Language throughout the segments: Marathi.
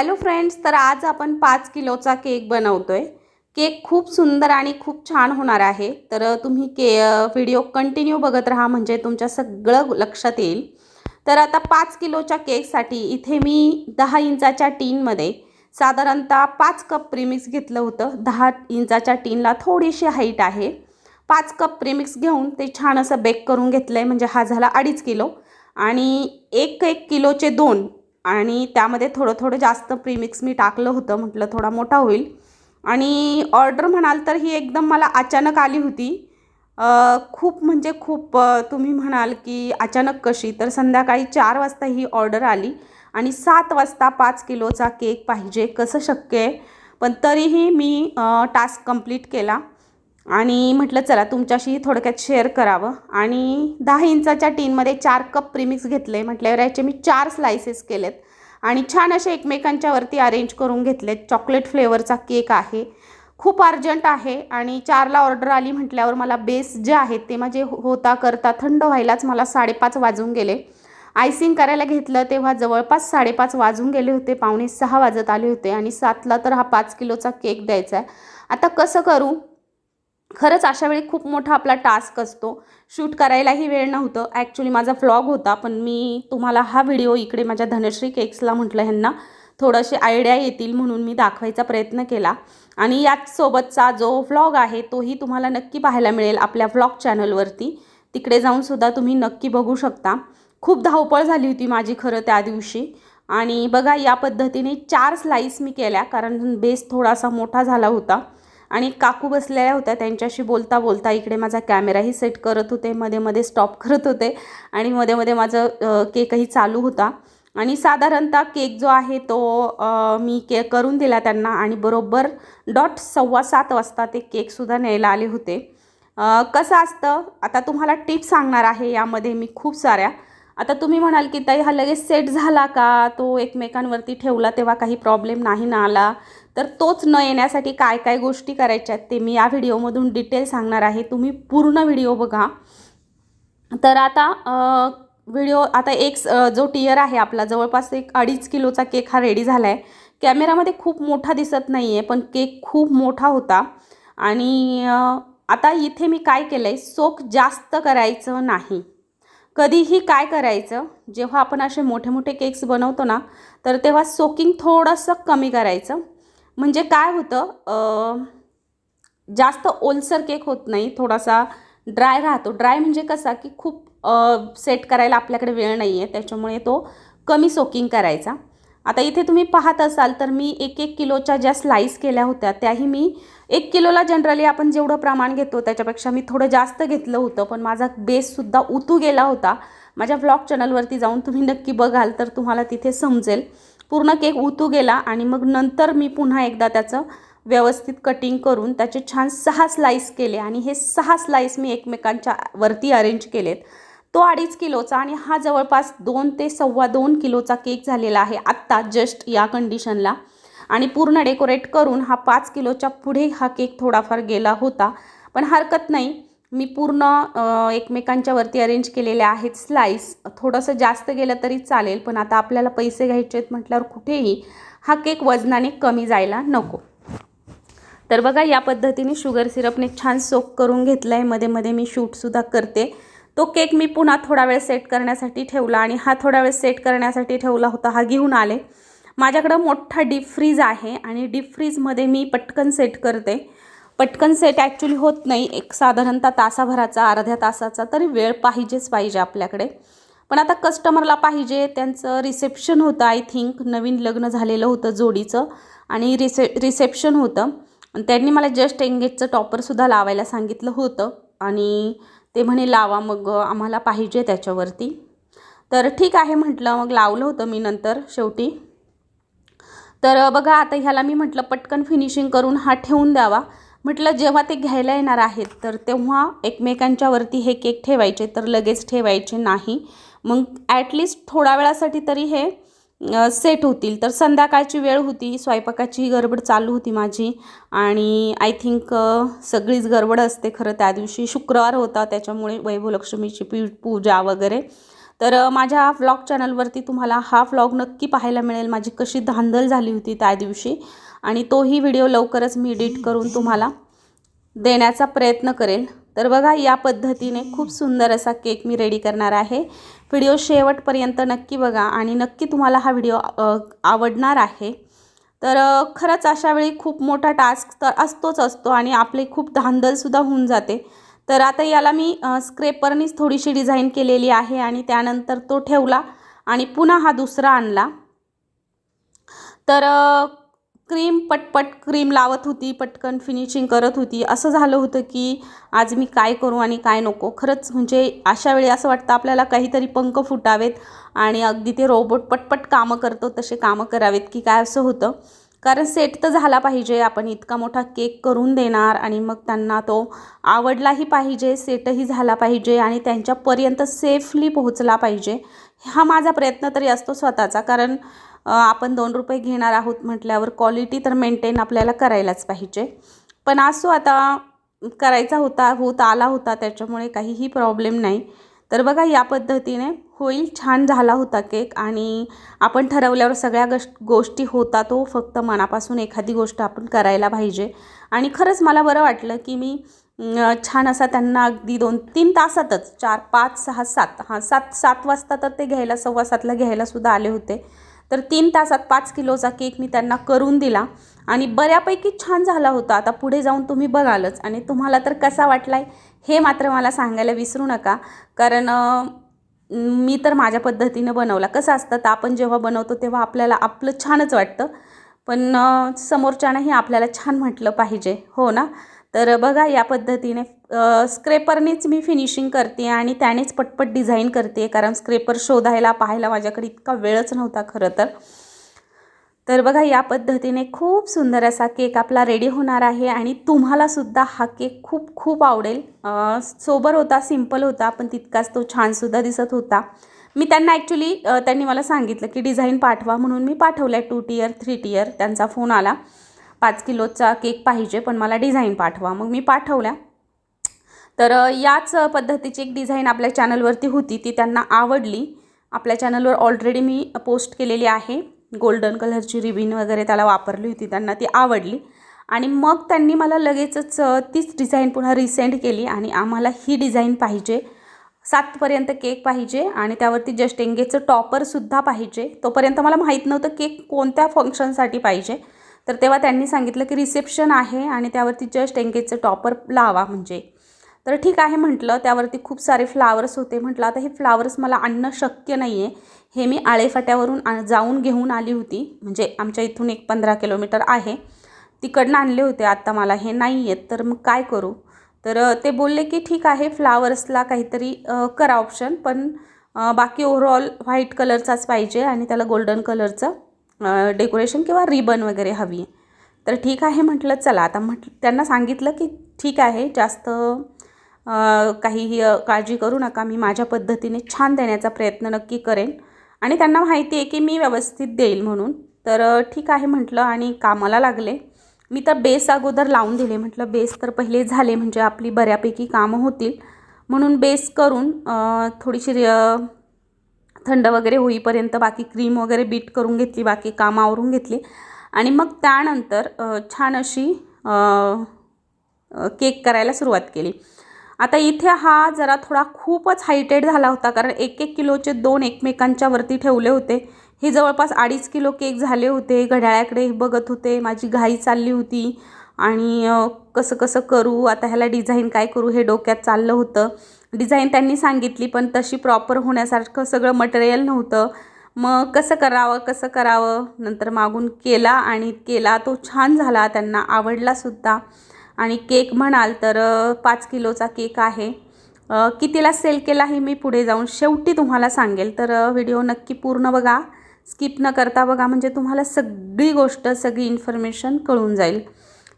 हॅलो फ्रेंड्स तर आज आपण पाच किलोचा केक बनवतो आहे केक खूप सुंदर आणि खूप छान होणार आहे. तर तुम्ही के व्हिडिओ कंटिन्यू बघत राहा म्हणजे तुमच्या सगळं लक्षात येईल. तर आता पाच किलोच्या केकसाठी इथे मी दहा इंचाच्या टीनमध्ये साधारणतः पाच कप प्रीमिक्स घेतलं होतं. दहा इंचाच्या टीनला थोडीशी हाईट आहे. पाच कप प्रीमिक्स घेऊन ते छान असं बेक करून घेतलं आहे म्हणजे हा झाला अडीच किलो. आणि एक एक किलोचे दोन आणि त्यामध्ये थोडं थोडं जास्त प्रीमिक्स मी टाकलं होतं म्हटलं थोडा मोठा होईल. आणि ऑर्डर म्हणाल तर ही एकदम मला अचानक आली होती. खूप म्हणजे खूप तुम्ही म्हणाल की अचानक कशी? तर संध्याकाळी चार वाजता ही ऑर्डर आली आणि सात वाजता पाच किलोचा केक पाहिजे कसं शक्य आहे? पण तरीही मी टास्क कंप्लीट केला. आणि म्हटलं चला तुमच्याशी थोडक्यात शेअर करावं. आणि दहा इंचाच्या टीनमध्ये चार कप प्रीमिक्स घेतले. म्हटल्यावर याचे मी चार स्लायसेस केलेत. आणि छान असे एकमेकांच्यावरती अरेंज करून घेतलेत. चॉकलेट फ्लेवरचा केक आहे. खूप अर्जंट आहे. आणि चारला ऑर्डर आली म्हटल्यावर मला बेस जे आहेत ते माझे हो-, होता करता थंड व्हायलाच मला साडेपाच वाजून गेले. आयसिंग करायला घेतलं तेव्हा जवळपास साडेपाच वाजून गेले होते. पावणे सहा वाजत आले होते आणि सातला तर हा पाच किलोचा केक द्यायचा आहे. आता कसं करू? खरंच अशा वेळी खूप मोठा आपला टास्क असतो. शूट करायलाही वेळ नव्हतं. ॲक्च्युली माझा फ्लॉग होता पण मी तुम्हाला हा व्हिडिओ इकडे माझ्या धनश्री केक्सला म्हटलं ह्यांना. थोडंसे आयडिया येतील म्हणून मी दाखवायचा प्रयत्न केला. आणि याचसोबतचा जो व्लॉग आहे तोही तुम्हाला नक्की पाहायला मिळेल आपल्या व्लॉग चॅनलवरती तिकडे जाऊनसुद्धा तुम्ही नक्की बघू शकता. खूप धावपळ झाली होती माझी खरं त्या दिवशी. आणि बघा या पद्धतीने चार स्लाईस मी केल्या कारण बेस थोडासा मोठा झाला होता. आणि काकू बसलेल्या होत्या त्यांच्याशी बोलता बोलता इकडे माझा कॅमेराही सेट करत होते मध्ये मध्ये स्टॉप करत होते आणि मध्ये मध्ये माझं केकही चालू होता. आणि साधारणतः केक जो आहे तो मी के करून दिला त्यांना आणि बरोबर डॉट सव्वा सात वाजता ते केकसुद्धा न्यायला आले होते. कसं असतं आता तुम्हाला टिप्स सांगणार आहे यामध्ये मी खूप साऱ्या. आता तुम्ही म्हणाल की ताई हा लगेच सेट झाला का? तो एकमेकांवरती ठेवला तेव्हा काही प्रॉब्लेम नाही ना आला. तर तोच न येण्यासाठी काय काय गोष्टी करायच्या आहेत ते मी या व्हिडिओमधून डिटेल सांगणार आहे. तुम्ही पूर्ण व्हिडिओ बघा. तर आता व्हिडिओ आता एक स- जो टियर आहे आपला जवळपास एक अडीच किलोचा केक हा रेडी झाला आहे कॅमेरामध्ये खूप मोठा दिसत नाही आहे पण केक खूप मोठा होता. आणि आता इथे मी काय केलं आहे सोक जास्त करायचं नाही. कधीही काय करायचं जेव्हा आपण असे मोठे मोठे केक्स बनवतो ना तर तेव्हा सोकिंग थोडंसं कमी करायचं. म्हणजे काय होतं जास्त ओलसर केक होत नाही थोडासा ड्राय राहतो. ड्राय म्हणजे कसा की खूप सेट करायला आपल्याकडे वेळ नाही आहे त्याच्यामुळे तो कमी सोकिंग करायचा. आता इथे तुम्ही पाहत असाल तर मी एक एक किलोच्या ज्या स्लाईस केल्या होत्या त्याही मी एक किलोला जनरली आपण जेवढं प्रमाण घेतो त्याच्यापेक्षा मी थोडं जास्त घेतलं होतं पण माझा बेससुद्धा उतू गेला होता. माझ्या व्लॉग चॅनलवरती जाऊन तुम्ही नक्की बघाल तर तुम्हाला तिथे समजेल. पूर्ण केक उतू गेला आणि मग नंतर मी पुन्हा एकदा त्याचं व्यवस्थित कटिंग करून त्याचे छान सहा स्लाईस केले आणि हे सहा स्लाईस मी एकमेकांच्या वरती अरेंज केलेत. तो अडीच किलोचा आणि हा जवळपास दोन ते सव्वा दोन किलोचा केक झालेला आहे आत्ता जस्ट या कंडिशनला आणि पूर्ण डेकोरेट करून हा पाच किलोच्या पुढे हा केक थोडाफार गेला होता. पण हरकत नाही. मी पूर्ण एकमेकांच्या वरती अरेंज केलेले आहेत स्लाईस थोडंसं जास्त गेलं तरी चालेल पण आता आपल्याला पैसे घ्यायचे आहेत म्हटल्यावर कुठेही हा केक वजनाने कमी जायला नको. तर बघा या पद्धतीने शुगर सिरपने छान सोक करून घेतलं आहे मध्ये मध्ये मी शूटसुद्धा करते. तो केक मी पुन्हा थोडा वेळ सेट करण्यासाठी ठेवला आणि हा थोडा वेळ सेट करण्यासाठी ठेवला होता हा घेऊन आले. माझ्याकडं मोठा डीप फ्रीज आहे आणि डीप फ्रीजमध्ये मी पटकन सेट करते. पटकन सेट ॲक्च्युली होत नाही. एक साधारणतः तासाभराचा अर्ध्या तासाचा तरी वेळ पाहिजेच पाहिजे आपल्याकडे. पण आता कस्टमरला पाहिजे त्यांचं रिसेप्शन होतं आय थिंक नवीन लग्न झालेलं होतं जोडीचं आणि रिसे रिसेप्शन होतं. आणि त्यांनी मला जस्ट एंगेजचं टॉपरसुद्धा लावायला सांगितलं होतं आणि ते म्हणे लावा मग आम्हाला पाहिजे त्याच्यावरती. तर ठीक आहे म्हटलं मग लावलं होतं मी नंतर शेवटी. तर बघा आता ह्याला मी म्हटलं पटकन फिनिशिंग करून हा ठेवून द्यावा. म्हटलं जेव्हा ते घ्यायला येणार आहेत तर तेव्हा एकमेकांच्यावरती हे केक ठेवायचे तर लगेच ठेवायचे नाही. मग ॲटलिस्ट थोड्या वेळासाठी तरी हे सेट होतील. तर संध्याकाळची वेळ होती स्वयंपाकाची गडबड चालू होती माझी. आणि आय थिंक सगळीच गडबड असते खरं त्या दिवशी. शुक्रवार होता त्याच्यामुळे वैभवलक्ष्मीची पी पूजा वगैरे. तर माझ्या व्लॉग चॅनलवरती तुम्हाला हा व्लॉग नक्की पाहायला मिळेल. माझी कशी धांदल झाली होती त्या दिवशी. आणि तोही व्हिडिओ लवकरच मी एडिट करून तुम्हाला देण्याचा प्रयत्न करेल तर बघा या पद्धतीने खूप सुंदर असा केक मी रेडी करणार आहे. व्हिडिओ शेवटपर्यंत नक्की बघा आणि नक्की तुम्हाला हा व्हिडिओ आवडणार आहे. तर खरंच अशा वेळी खूप मोठा टास्क तर असतोच असतो आणि आपली खूप धांदलसुद्धा होऊन जाते. तर आता याला मी स्क्रेपरनीच थोडीशी डिझाईन केलेली आहे आणि त्यानंतर तो ठेवला आणि पुन्हा हा दुसरा आणला. तर क्रीम पटपट क्रीम लावत होती पटकन फिनिशिंग करत होती. असं झालं होतं की आज मी काय करू आणि काय नको. खरंच म्हणजे अशा वेळी असं वाटतं आपल्याला काहीतरी पंख फुटावेत आणि अगदी ते रोबोट पटपट कामं करतो तसे कामं करावेत की काय असं होतं. कारण सेट तर झाला पाहिजे. आपण इतका मोठा केक करून देणार आणि मग त्यांना तो आवडलाही पाहिजे सेटही झाला पाहिजे आणि त्यांच्यापर्यंत सेफली पोहोचला पाहिजे. हा माझा प्रयत्न तरी असतो स्वतःचा. कारण आपण दोन रुपये घेणार आहोत म्हटल्यावर क्वालिटी तर मेंटेन आपल्याला करायलाच पाहिजे. पण असो आता करायचा होता होत आला होता त्याच्यामुळे काहीही प्रॉब्लेम नाही. तर बघा या पद्धतीने होईल छान झाला होता केक आणि आपण ठरवल्यावर सगळ्या गश गोष्टी होता तो फक्त मनापासून एखादी गोष्ट आपण करायला पाहिजे. आणि खरंच मला बरं वाटलं की मी छान असा त्यांना अगदी दोन तीन तासातच चार पाच सहा सात हां सात सात वाजता तर ते घ्यायला सव्वा सातला घ्यायलासुद्धा आले होते. तर तीन तासात पाच किलोचा केक मी त्यांना करून दिला. आणि बऱ्यापैकी छान झाला होता. आता पुढे जाऊन तुम्ही बघालच. आणि तुम्हाला तर कसा वाटला आहे हे मात्र मला सांगायला विसरू नका. कारण मी तर माझ्या पद्धतीनं बनवला. कसं असतं तर आपण जेव्हा बनवतो तेव्हा आपल्याला आपलं छानच वाटतं. पण समोरच्यानंही आपल्याला छान म्हटलं पाहिजे. हो ना? तर बघा या पद्धतीने स्क्रेपरनेच मी फिनिशिंग करते आणि त्यानेच पटपट डिझाईन करते कारण स्क्रेपर शोधायला पाहायला माझ्याकडे इतका वेळच नव्हता खरं तर. तर बघा या पद्धतीने खूप सुंदर असा केक आपला रेडी होणार आहे आणि तुम्हालासुद्धा हा केक खूप खूप आवडेल. सोबर होता सिंपल होता पण तितकाच तो छानसुद्धा दिसत होता. मी त्यांना ॲक्च्युली त्यांनी मला सांगितलं की डिझाईन पाठवा म्हणून मी पाठवल्या टू टियर थ्री टियर त्यांचा फोन आला पाच किलोचा केक पाहिजे पण मला डिझाईन पाठवा. मग मी पाठवल्या. तर याच पद्धतीची एक डिझाईन आपल्या चॅनलवरती होती ती त्यांना आवडली. आपल्या चॅनलवर ऑलरेडी मी पोस्ट केलेली आहे. गोल्डन कलरची रिबिन वगैरे त्याला वापरली होती त्यांना ती आवडली. आणि मग त्यांनी मला लगेचच तीच डिझाईन पुन्हा रिसेंड केली आणि आम्हाला ही डिझाईन पाहिजे. सातपर्यंत केक पाहिजे आणि त्यावरती जस्ट एंगेजचं टॉपरसुद्धा पाहिजे. तोपर्यंत मला माहीत नव्हतं केक कोणत्या फंक्शनसाठी पाहिजे. तर तेव्हा त्यांनी सांगितलं की रिसेप्शन आहे आणि त्यावरती जस्ट एंगेजचं टॉपर लावा म्हणजे. तर ठीक आहे म्हटलं त्यावरती खूप सारे फ्लावर्स होते म्हटलं. आता हे फ्लावर्स मला आणणं शक्य नाही आहे हे मी आळेफाट्यावरून आ जाऊन घेऊन आली होती. म्हणजे आमच्या इथून एक पंधरा किलोमीटर आहे. तिकडनं आणले होते आत्ता मला हे नाही आहेत तर मग काय करू? तर ते बोलले की ठीक आहे फ्लावर्सला काहीतरी करा ऑप्शन पण बाकी ओव्हरऑल व्हाईट कलरचाच पाहिजे आणि त्याला गोल्डन कलरचं डेकोरेशन किंवा रिबन वगैरे हवी आहे तर ठीक आहे म्हटलं चला. आता म्हटलं त्यांना सांगितलं की ठीक आहे जास्त काहीही काळजी करू नका. मी माझ्या पद्धतीने छान देण्याचा प्रयत्न नक्की करेन. आणि त्यांना माहिती आहे की मी व्यवस्थित देईल म्हणून. तर ठीक आहे म्हटलं आणि कामाला लागले. मी तर बेस अगोदर लावून दिले. म्हटलं बेस तर पहिले झाले म्हणजे आपली बऱ्यापैकी कामं होतील. म्हणून बेस करून थोडीशी रि- थंड वगैरे होईपर्यंत बाकी क्रीम वगैरे बीट करून घेतली. बाकी कामं आवरून घेतली. आणि मग त्यानंतर छान अशी केक करायला सुरुवात केली. आता इथे हा जरा थोडा खूपच हायटेड झाला होता कारण एक एक किलोचे दोन एकमेकांच्या वरती ठेवले होते. हे जवळपास अडीच किलो केक झाले होते घड्याळ्याकडे बघत होते माझी घाई चालली होती. आणि कसं कसं करू आता ह्याला डिझाईन काय करू हे डोक्यात चाललं होतं. डिझाईन त्यांनी सांगितली पण तशी प्रॉपर होण्यासारखं सगळं मटेरियल नव्हतं. मग कसं करावं कसं करावं? नंतर मागून केला आणि केला तो छान झाला त्यांना आवडलासुद्धा आणि केक म्हणाल तर पाच किलोचा केक आहे. कितीला सेल केला हे मी पुढे जाऊन शेवटी तुम्हाला सांगेल. तर व्हिडिओ नक्की पूर्ण बघा. स्किप न करता बघा म्हणजे तुम्हाला सगळी गोष्ट सगळी इन्फॉर्मेशन कळून जाईल.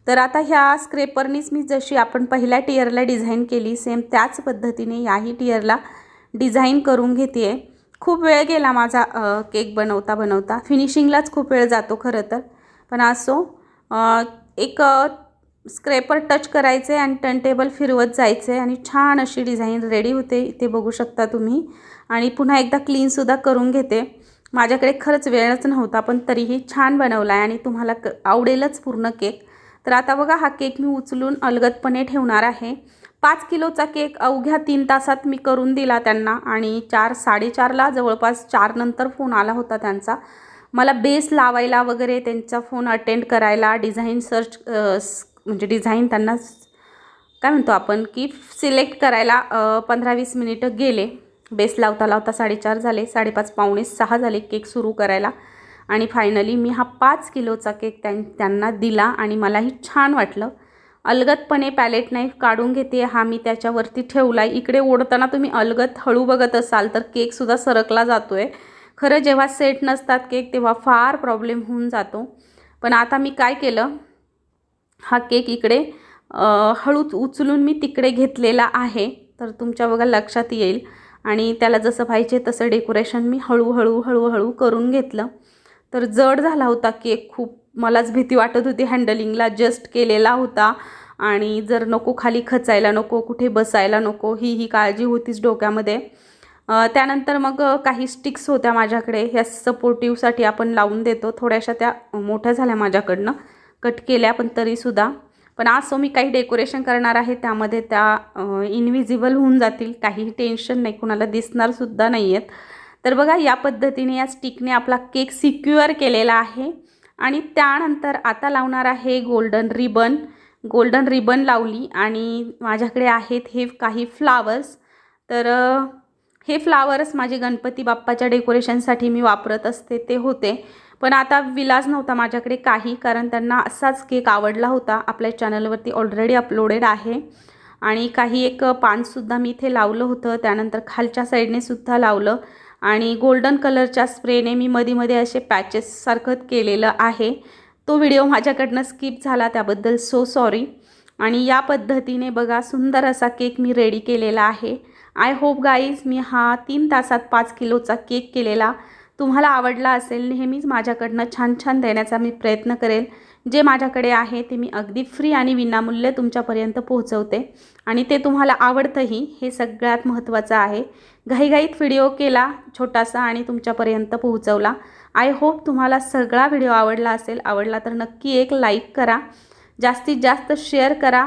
तर आता ह्या स्क्रेपरनीच मी जशी आपण पहिल्या टियरला डिझाईन केली सेम त्याच पद्धतीने याही टियरला डिझाईन करून घेते आहे खूप वेळ गेला माझा केक बनवता बनवता. फिनिशिंगलाच खूप वेळ जातो खरं तर. पण असो एक स्क्रेपर टच करायचे आणि टर्नटेबल फिरवत जायचे आणि छान अशी डिझाईन रेडी होते. इथे बघू शकता तुम्ही. आणि पुन्हा एकदा क्लीनसुद्धा करून घेते. माझ्याकडे खरंच वेळच नव्हता पण तरीही छान बनवला आहे आणि तुम्हाला क आवडेलच पूर्ण केक. तर आता बघा हा केक मी उचलून अलगदपणे ठेवणार आहे. पाच किलोचा केक अवघ्या तीन तासात मी करून दिला त्यांना आणि चार साडेचारला जवळपास चार नंतर फोन आला होता त्यांचा. मला बेस लावायला वगैरे त्यांचा फोन अटेंड करायला डिझाईन सर्च म्हणजे डिझाईन त्यांना काय म्हणतो आपण की सिलेक्ट करायला पंधरा वीस मिनिटं गेले. बेस लावता लावता साडेचार झाले साडेपाच पावणे सहा झाले केक सुरू करायला. आणि फायनली मी हा पाच किलोचा केक त्यां त्यांना दिला आणि मलाही छान वाटलं. अलगदपणे पॅलेट नाईफ काढून घेते हा मी त्याच्यावरती ठेवला आहे इकडे ओढताना तुम्ही अलगद हळू बघत असाल तर केकसुद्धा सरकला जातो आहे खरं जेव्हा सेट नसतात केक तेव्हा फार प्रॉब्लेम होऊन जातो. पण आता मी काय केलं हा केक इकडे हळूच उचलून मी तिकडे घेतलेला आहे. तर तुमच्या बघा लक्षात येईल. आणि त्याला जसं पाहिजे तसं डेकोरेशन मी हळूहळू हळूहळू करून घेतलं. तर जड झाला होता केक खूप. मलाच भीती वाटत होती हँडलिंगला. जस्ट केलेला होता. आणि जर नको खाली खचायला नको कुठे बसायला नको ही ही काळजी होतीच डोक्यामध्ये. त्यानंतर मग काही स्टिक्स होत्या माझ्याकडे. ह्या सपोर्टिव्हसाठी आपण लावून देतो. थोड्याशा त्या मोठ्या झाल्या माझ्याकडनं. कट केल्या पण तरीसुद्धा. पण आज सो मी काही डेकोरेशन करणार आहे त्यामध्ये त्या इनविजिबल होऊन जातील. काही टेन्शन नाही कुणाला दिसणारसुद्धा नाही आहेत तर बघा या पद्धतीने या स्टिकने आपला केक सिक्युअर केलेला आहे. आणि त्यानंतर आता लावणार आहे गोल्डन रिबन गोल्डन रिबन लावली आणि माझ्याकडे आहेत हे काही फ्लावर्स तर हे फ्लावर्स माझे गणपती बाप्पाच्या डेकोरेशनसाठी मी वापरत असते ते होते. पण आता विलाज नव्हता माझ्याकडे काही कारण त्यांना असाच केक आवडला होता. आपल्या चॅनलवरती ऑलरेडी अपलोडेड आहे. आणि काही एक पानसुद्धा मी इथे लावलं होतं. त्यानंतर खालच्या साईडने सुद्धा लावलं. आणि गोल्डन कलरच्या स्प्रेने मी मध्ये मध्ये असे पॅचेससारखं केलेलं आहे. तो व्हिडिओ माझ्याकडनं स्किप झाला त्याबद्दल सो सॉरी आणि या पद्धतीने बघा सुंदर असा केक मी रेडी केलेला आहे. आय होप गाईज मी हा तीन तासात पाच किलोचा केक केलेला. तुम्हाला आवडला असेल नेहमीच माझ्याकडनं छान छान देण्याचा मी प्रयत्न करेल. जे माझ्याकडे आहे ते मी अगदी फ्री आणि विनामूल्य तुमच्यापर्यंत पोहोचवते. आणि ते तुम्हाला आवडतंही हे सगळ्यात महत्त्वाचं आहे. घाईघाईत व्हिडिओ केला छोटासा आणि तुमच्यापर्यंत पोहोचवला. आय होप तुम्हाला सगळा व्हिडिओ आवडला असेल. आवडला तर नक्की एक लाईक करा. जास्तीत जास्त शेअर करा.